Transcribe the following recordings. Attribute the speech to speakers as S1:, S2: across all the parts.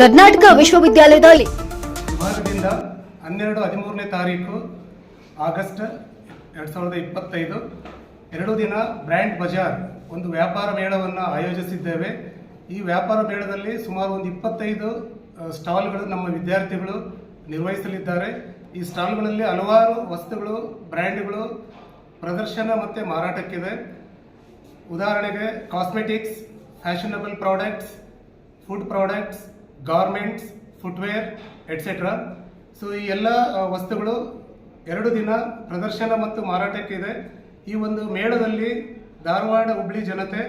S1: ಕರ್ನಾಟಕ ವಿಶ್ವವಿದ್ಯಾಲಯದಲ್ಲಿ.
S2: ಭಾರತದಿಂದ ಹನ್ನೆರಡು ಹದಿಮೂರನೇ ತಾರೀಕು ಆಗಸ್ಟ್ ಎರಡು ಸಾವಿರದ ಇಪ್ಪತ್ತೈದು, ಎರಡು ದಿನ ಬ್ರ್ಯಾಂಡ್ ಬಜಾರ್ ಒಂದು ವ್ಯಾಪಾರ ಮೇಳವನ್ನು ಆಯೋಜಿಸಿದ್ದೇವೆ. ಈ ವ್ಯಾಪಾರ ಮೇಳದಲ್ಲಿ ಸುಮಾರು ಒಂದು ಇಪ್ಪತ್ತೈದು ಸ್ಟಾಲ್ಗಳು ನಮ್ಮ ವಿದ್ಯಾರ್ಥಿಗಳು ನಿರ್ವಹಿಸಲಿದ್ದಾರೆ. ಈ ಸ್ಟಾಲ್ಗಳಲ್ಲಿ ಹಲವಾರು ವಸ್ತುಗಳು, ಬ್ರ್ಯಾಂಡ್ಗಳು ಪ್ರದರ್ಶನ ಮತ್ತು ಮಾರಾಟಕ್ಕಿದೆ. ಉದಾಹರಣೆಗೆ cosmetics, fashionable products, food products garments footwear etcetera so ಈ ಎಲ್ಲ ವಸ್ತುಗಳು ಎರಡು ದಿನ ಪ್ರದರ್ಶನ ಮತ್ತು ಮಾರಾಟಕ್ಕಿದೆ. ಈ ಒಂದು ಮೇಳದಲ್ಲಿ ಧಾರವಾಡ ಹುಬ್ಳಿ ಜನತೆ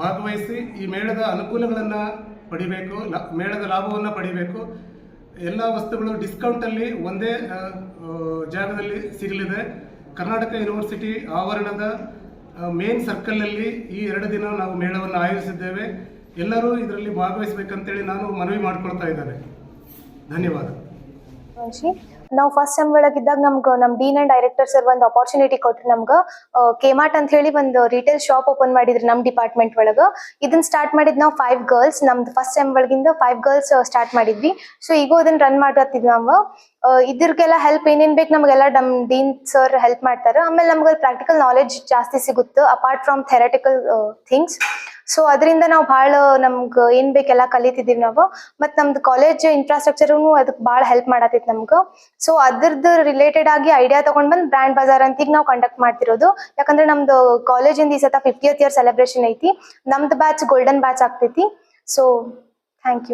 S2: ಭಾಗವಹಿಸಿ ಈ ಮೇಳದ ಅನುಕೂಲಗಳನ್ನು ಪಡಿಬೇಕು ಮೇಳದ ಲಾಭವನ್ನು ಪಡಿಬೇಕು. ಎಲ್ಲ ವಸ್ತುಗಳು ಡಿಸ್ಕೌಂಟಲ್ಲಿ ಒಂದೇ ಜಾಗದಲ್ಲಿ ಸಿಗಲಿದೆ. ಕರ್ನಾಟಕ ಯೂನಿವರ್ಸಿಟಿ ಆವರಣದ ಮೇನ್ ಸರ್ಕಲ್ನಲ್ಲಿ ಈ ಎರಡು ದಿನ ನಾವು ಮೇಳವನ್ನು ಆಯೋಜಿಸಿದ್ದೇವೆ. ಎಲ್ಲರೂ ಇದರಲ್ಲಿ ಭಾಗವಹಿಸಬೇಕಂತೇಳಿ ನಾನು ಮನವಿ ಮಾಡ್ಕೊಳ್ತಾ ಇದ್ದೇನೆ. ಧನ್ಯವಾದ.
S3: ನಾವು ಫಸ್ಟ್ ಸೆಮ್ ಒಳಗಿದ್ದಾಗ ನಮ್ಗೆ ನಮ್ಮ ಡೀನ್ ಅಂಡ್ ಡೈರೆಕ್ಟರ್ ಸರ್ ಒಂದು ಅಪಾರ್ಚುನಿಟಿ ಕೊಟ್ರು ನಮ್ಗೆ. ಕೆಮಾರ್ಟ್ ಅಂತ ಹೇಳಿ ಒಂದು ರಿಟೇಲ್ ಶಾಪ್ ಓಪನ್ ಮಾಡಿದ್ರು ನಮ್ಮ ಡಿಪಾರ್ಟ್ಮೆಂಟ್ ಒಳಗೆ. ಇದನ್ನ ಸ್ಟಾರ್ಟ್ ಮಾಡಿದ್ ನಾವು ಫೈವ್ ಗರ್ಲ್ಸ್ ನಮ್ದು ಫಸ್ಟ್ ಸೆಮ್ ಒಳಗಿಂದ ಫೈವ್ ಗರ್ಲ್ಸ್ ಸ್ಟಾರ್ಟ್ ಮಾಡಿದ್ವಿ. ಸೊ ಈಗ ಅದನ್ನ ರನ್ ಮಾಡತ್ತಿದ್ವಿ ನಾವು. ಇದ್ರಿಗೆಲ್ಲ ಹೆಲ್ಪ್ ಏನೇನ್ ಬೇಕು ನಮಗೆಲ್ಲ ನಮ್ ಡೀನ್ ಸರ್ ಹೆಲ್ಪ್ ಮಾಡ್ತಾರೆ. ಆಮೇಲೆ ನಮ್ಗೆ ಪ್ರಾಕ್ಟಿಕಲ್ ನಾಲೆಜ್ ಜಾಸ್ತಿ ಸಿಗುತ್ತೆ apart from theoretical things so ಅದರಿಂದ ನಾವು ಭಾಳ ನಮ್ಗೆ ಏನ್ ಬೇಕೆಲ್ಲ ಕಲಿತಿದೀವಿ ನಾವು. ಮತ್ ನಮ್ದು ಕಾಲೇಜ್ ಇನ್ಫ್ರಾಸ್ಟ್ರಕ್ಚರ್ ಅದಕ್ಕೆ ಭಾಳ ಹೆಲ್ಪ್ ಮಾಡತೈತಿ ನಮ್ಗೆ. ಸೊ ಅದ್ರದ್ದು ರಿಲೇಟೆಡ್ ಆಗಿ ಐಡಿಯಾ ತಗೊಂಡ್ ಬಂದ್ ಬ್ರ್ಯಾಂಡ್ ಬಜಾರ್ ಅಂತ ಈಗ ನಾವು ಕಂಡಕ್ಟ್ ಮಾಡ್ತಿರೋದು. ಯಾಕಂದ್ರೆ ನಮ್ದು ಕಾಲೇಜಿಂದ ಈ ಸತ ಫಿಫ್ಟಿಯತ್ ಇಯರ್ ಸೆಲೆಬ್ರೇಷನ್ ಐತಿ. ನಮ್ದು ಬ್ಯಾಚ್ ಗೋಲ್ಡನ್ ಬ್ಯಾಚ್ ಆಗ್ತೈತಿ. So thank you